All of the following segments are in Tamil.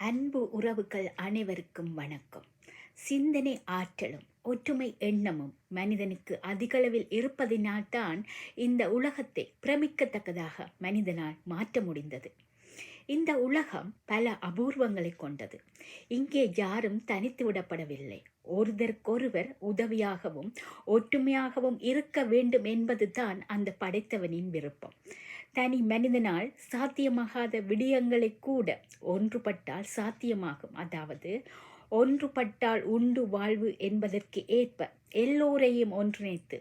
அன்பு உறவுகள் அனைவருக்கும் வணக்கம். சிந்தனை ஆற்றலும் ஒற்றுமை எண்ணமும் மனிதனுக்கு அதிகளவில் இருப்பதினால்தான் இந்த உலகத்தை பிரமிக்கத்தக்கதாக மனிதனால் மாற்ற முடிந்தது. இந்த உலகம் பல அபூர்வங்களை கொண்டது. இங்கே யாரும் தனித்து விடப்படவில்லை. ஒருதற்கொருவர் உதவியாகவும் ஒற்றுமையாகவும் இருக்க வேண்டும் என்பதுதான் அந்த படைத்தவனின் விருப்பம். தனி மனிதனால் சாத்தியமாகாத விடயங்களை கூட ஒன்றுபட்டால் சாத்தியமாகும். அதாவது ஒன்றுபட்டால் உண்டு வாழ்வு என்பதற்கு ஏற்ப எல்லோரையும் ஒன்றிணைத்து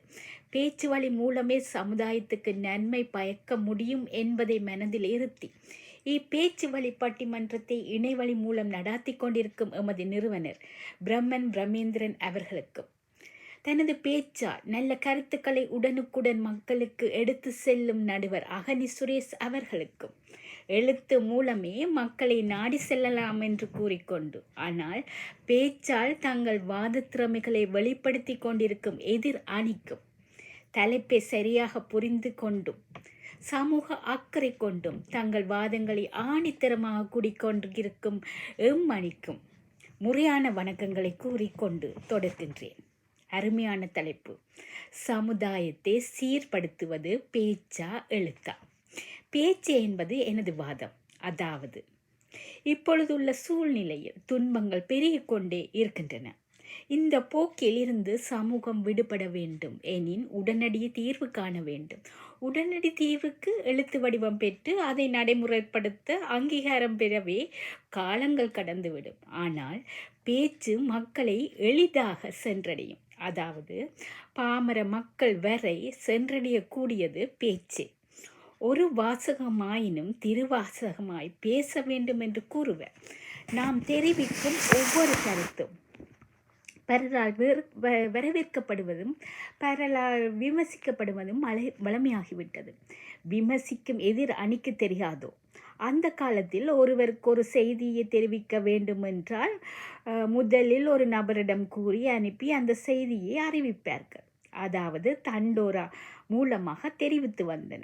பேச்சு வழி மூலமே சமுதாயத்துக்கு நன்மை பயக்க முடியும் என்பதை மனதில் இருத்தி இப்பேச்சு வழி பட்டிமன்றத்தை இணைவழி மூலம் நடாத்தி கொண்டிருக்கும் எமது நிறுவனர் பிரம்மன் பிரமேந்திரன் அவர்களுக்கும் தனது பேச்சால் நல்ல கருத்துக்களை உடனுக்குடன் மக்களுக்கு எடுத்து செல்லும் நடுவர் அகனி சுரேஷ் அவர்களுக்கும். எழுத்து மூலமே மக்களை நாடி செல்லலாம் என்று கூறிக்கொண்டு ஆனால் பேச்சால் தங்கள் வாத திறமைகளை வெளிப்படுத்தி கொண்டிருக்கும் எதிர் அணிக்கும் தலைப்பை சரியாக புரிந்து கொண்டும் சமூக அக்கறை கொண்டும் தங்கள் வாதங்களை ஆணித்தரமாக கூடிக்கொண்டிருக்கும் எம்மணிக்கும் முறையான வணக்கங்களை கூறிக்கொண்டு தொடர்கின்றேன். அருமையான தலைப்பு. சமுதாயத்தை சீர்படுத்துவது பேச்சா எழுத்தா? பேச்சு என்பது எனது வாதம். அதாவது இப்பொழுதுள்ள சூழ்நிலையில் துன்பங்கள் பெருகிக்கொண்டே இருக்கின்றன. இந்த போக்கில் இருந்து சமூகம் விடுபட வேண்டும் எனின் உடனடி தீர்வு காண வேண்டும். உடனடி தீர்வுக்கு எழுத்து வடிவம் பெற்று அதை நடைமுறைப்படுத்த அங்கீகாரம் பெறவே காலங்கள் கடந்துவிடும். ஆனால் பேச்சு மக்களை எளிதாக சென்றடையும். அதாவது பாமர மக்கள் வரை சென்றடையக்கூடியது பேச்சு. ஒரு வாசகமாயினும் திருவாசகமாய் பேச வேண்டும் என்று கூறுவர் நாம் தெரிவிக்கும் ஒவ்வொரு கருத்தும் பலரால் வரவேற்கப்படுவதும் பலரால் விமர்சிக்கப்படுவதும் வளமையாகிவிட்டது. விமர்சிக்கும் எதிர் அணிக்கு தெரியாதோ? அந்த காலத்தில் ஒருவருக்கு ஒரு செய்தியை தெரிவிக்க வேண்டுமென்றால் முதலில் ஒரு நபரிடம் கூறி அனுப்பி அந்த செய்தியை அறிவிப்பார்கள். அதாவது தண்டோரா மூலமாக தெரிவித்து வந்தன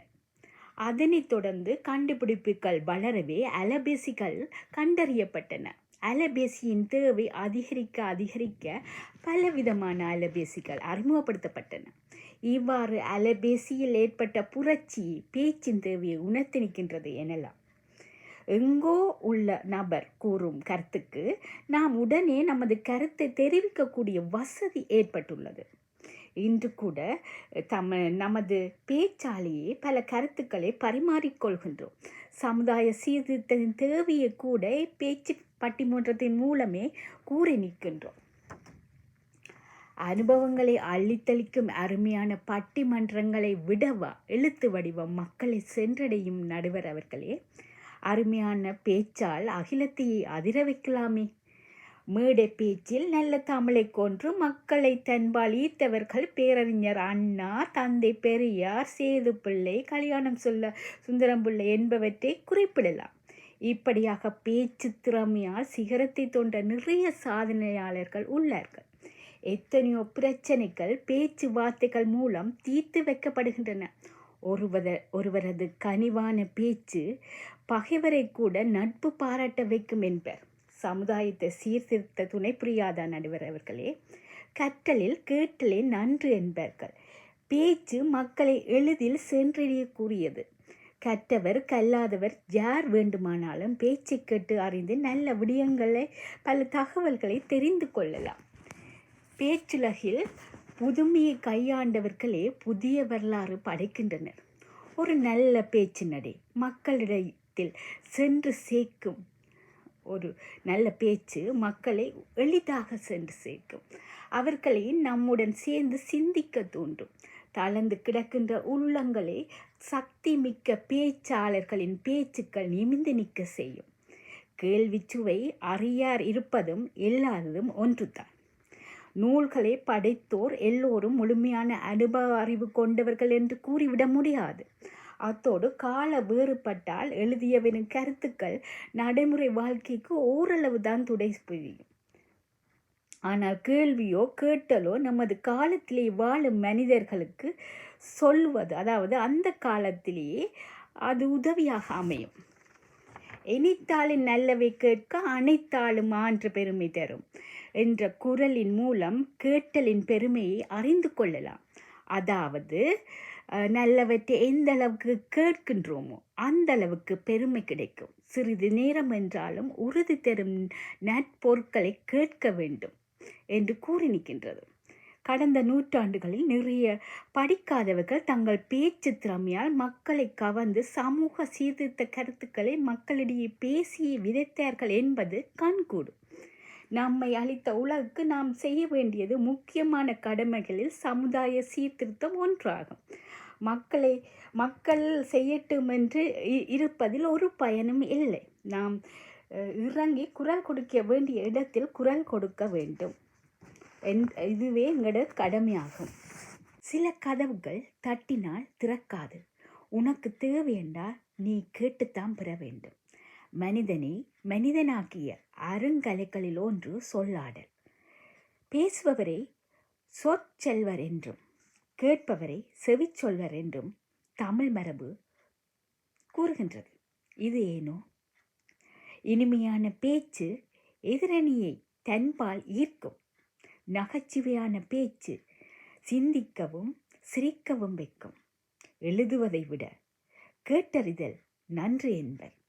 அதனைத் தொடர்ந்து கண்டுபிடிப்புகள் வளரவே அலபேசிகள் கண்டறியப்பட்டன. அலபேசியின் தேவை அதிகரிக்க அதிகரிக்க பலவிதமான அலபேசிகள் அறிமுகப்படுத்தப்பட்டன. இவ்வாறு அலபேசியில் ஏற்பட்ட புரட்சி பேச்சின் தேவையை உணர்த்தி நிற்கின்றது எனலாம். எங்கோ உள்ள நபர் கூறும் கருத்துக்கு நாம் உடனே நமது கருத்தை தெரிவிக்கக்கூடிய வசதி ஏற்பட்டுள்ளது. இன்று கூட தம நமது பேச்சாலேயே பல கருத்துக்களை பரிமாறிக்கொள்கின்றோம் சமுதாய சீர்திருத்தத்தின் தேவையை கூட பேச்சு பட்டிமன்றத்தின் மூலமே கூறி நிற்கின்றோம். அனுபவங்களை அள்ளித்தளிக்கும் அருமையான பட்டிமன்றங்களை விடவா எழுத்து வடிவம் மக்களை சென்றடையும் நடுவர் அவர்களே அருமையான பேச்சால் அகிலத்தையை அதிர வைக்கலாமே. மேடை பேச்சில் நல்ல தமிழை கொன்று மக்களை தன்பால் ஈர்த்தவர்கள் பேரறிஞர் அண்ணா தந்தை பெரியார் சேது பிள்ளை கல்யாணம் சொல்ல சுந்தரம் பிள்ளை என்பவற்றை குறிப்பிடலாம். இப்படியாக பேச்சு திறமையால் சிகரத்தை தோன்ற நிறைய சாதனையாளர்கள் உள்ளார்கள். எத்தனையோ பிரச்சனைகள் பேச்சு வார்த்தைகள் மூலம் தீர்த்து வைக்கப்படுகின்றன. ஒருவத ஒருவரது கனிவான பேச்சு பகைவரை கூட நட்பு பாராட்ட வைக்கும் என்பர். சமுதாயத்தை சீர்திருத்த துணை புரியாத நடுவர் அவர்களே கற்றலில் கேட்டலே நன்று என்பார்கள். பேச்சு மக்களை எளிதில் சென்றடையக்கூடியது கற்றவர் கல்லாதவர் யார் வேண்டுமானாலும் பேச்சை கேட்டு அறிந்து நல்ல விடயங்களை பல தகவல்களை தெரிந்து கொள்ளலாம். பேச்சுலகில் புதுமையை கையாண்டவர்களே புதிய வரலாறு படைக்கின்றனர். ஒரு நல்ல பேச்சு நடை. மக்களிடத்தில் சென்று சேர்க்கும். ஒரு நல்ல பேச்சு மக்களை எளிதாக சென்று சேர்க்கும். அவர்களை நம்முடன் சேர்ந்து சிந்திக்க தூண்டும். தளர்ந்து கிடக்கின்ற உள்ளங்களை சக்தி மிக்க பேச்சாளர்களின் பேச்சுக்கள் நிமிந்து நிற்க செய்யும். கேள்வி சுவை அறியார் இருப்பதும் இல்லாததும் ஒன்றுதான். நூல்களை படைத்தோர் எல்லோரும் முழுமையான அனுபவ அறிவு கொண்டவர்கள் என்று கூறிவிட முடியாது. அத்தோடு கால வேறுபட்டால் எழுதியவரின் கருத்துக்கள் நடைமுறை வாழ்க்கைக்கு ஓரளவு தான் துடை புரியும். ஆனால் கேள்வியோ கேட்டலோ நமது காலத்திலே வாழும் மனிதர்களுக்கு சொல்வது அதாவது அந்த காலத்திலேயே அது உதவியாக அமையும். இனித்தாலும் நல்லவை கேட்க அனைத்தாளும் ஆன்று பெருமை தரும். என்ற குரலின் மூலம் கேட்டலின் பெருமையை அறிந்து கொள்ளலாம். அதாவது நல்லவற்றை எந்த அளவுக்கு கேட்கின்றோமோ அந்த அளவுக்கு பெருமை கிடைக்கும். சிறிது நேரம் என்றாலும் உறுதி தரும் நற்பொருட்களை கேட்க வேண்டும் என்று கூறி நிற்கின்றது கடந்த நூற்றாண்டுகளில் நிறைய படிக்காதவர்கள் தங்கள் பேச்சு திறமையால் மக்களை கவர்ந்து சமூக சீர்திருத்த கருத்துக்களை மக்களிடையே பேசி விதைத்தார்கள் என்பது கண்கூடும். நம்மை அளித்த உலகுக்கு நாம் செய்ய வேண்டியது முக்கியமான கடமைகளில் சமுதாய சீர்திருத்தம் ஒன்றாகும். மக்களை மக்கள் செய்யட்டும் என்று இ- இருப்பதில் ஒரு பயனும் இல்லை. நாம் இறங்கி குரல் கொடுக்க வேண்டிய இடத்தில் குரல் கொடுக்க வேண்டும். என் இதுவே எங்களோட கடமையாகும். சில கதவுகள் தட்டினால் திறக்காது. உனக்கு தேவை என்றால் நீ கேட்டுத்தான் பெற வேண்டும். மனிதனை மனிதனாக்கிய அருங்கலைகளில் ஒன்று சொல்லாடல். பேசுபவரை சொற்செல்வர் என்றும் கேட்பவரை செவிச்சொல்வர் என்றும் தமிழ் மரபு கூறுகின்றது. இது ஏனோ? இனிமையான பேச்சு எதிரணியை தன்பால் ஈர்க்கும். நகைச்சுவையான பேச்சு சிந்திக்கவும் சிரிக்கவும் வைக்கும். எழுதுவதை விட கேட்டறிதல் நன்று என்பர்.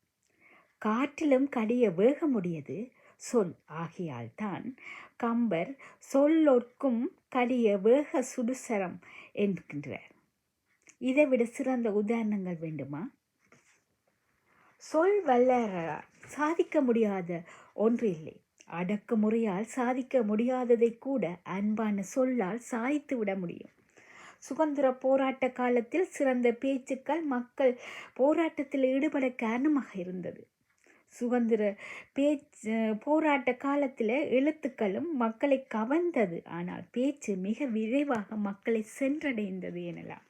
காற்றிலும் கடிய வேகமுடையது. சொல் ஆகியால்தான் கம்பர் சொல்லொற்கும் கடிய வேக சுடுசரம் என்கின்றார். இதை விட சிறந்த உதாரணங்கள் வேண்டுமா? சொல் வல்லரால் சாதிக்க முடியாத ஒன்று இல்லை. அடக்குமுறையால் சாதிக்க முடியாததை கூட அன்பான சொல்லால் சாதித்து விட முடியும். சுதந்திர போராட்ட காலத்தில் சிறந்த பேச்சுக்கள் மக்கள் போராட்டத்தில் ஈடுபட காரணமாக இருந்தது. சுதந்திர பேச்சு போராட்ட காலத்தில் எழுத்துக்களும் மக்களை கவர்ந்தது. ஆனால் பேச்சு மிக விரைவாக மக்களை சென்றடைந்தது எனலாம்.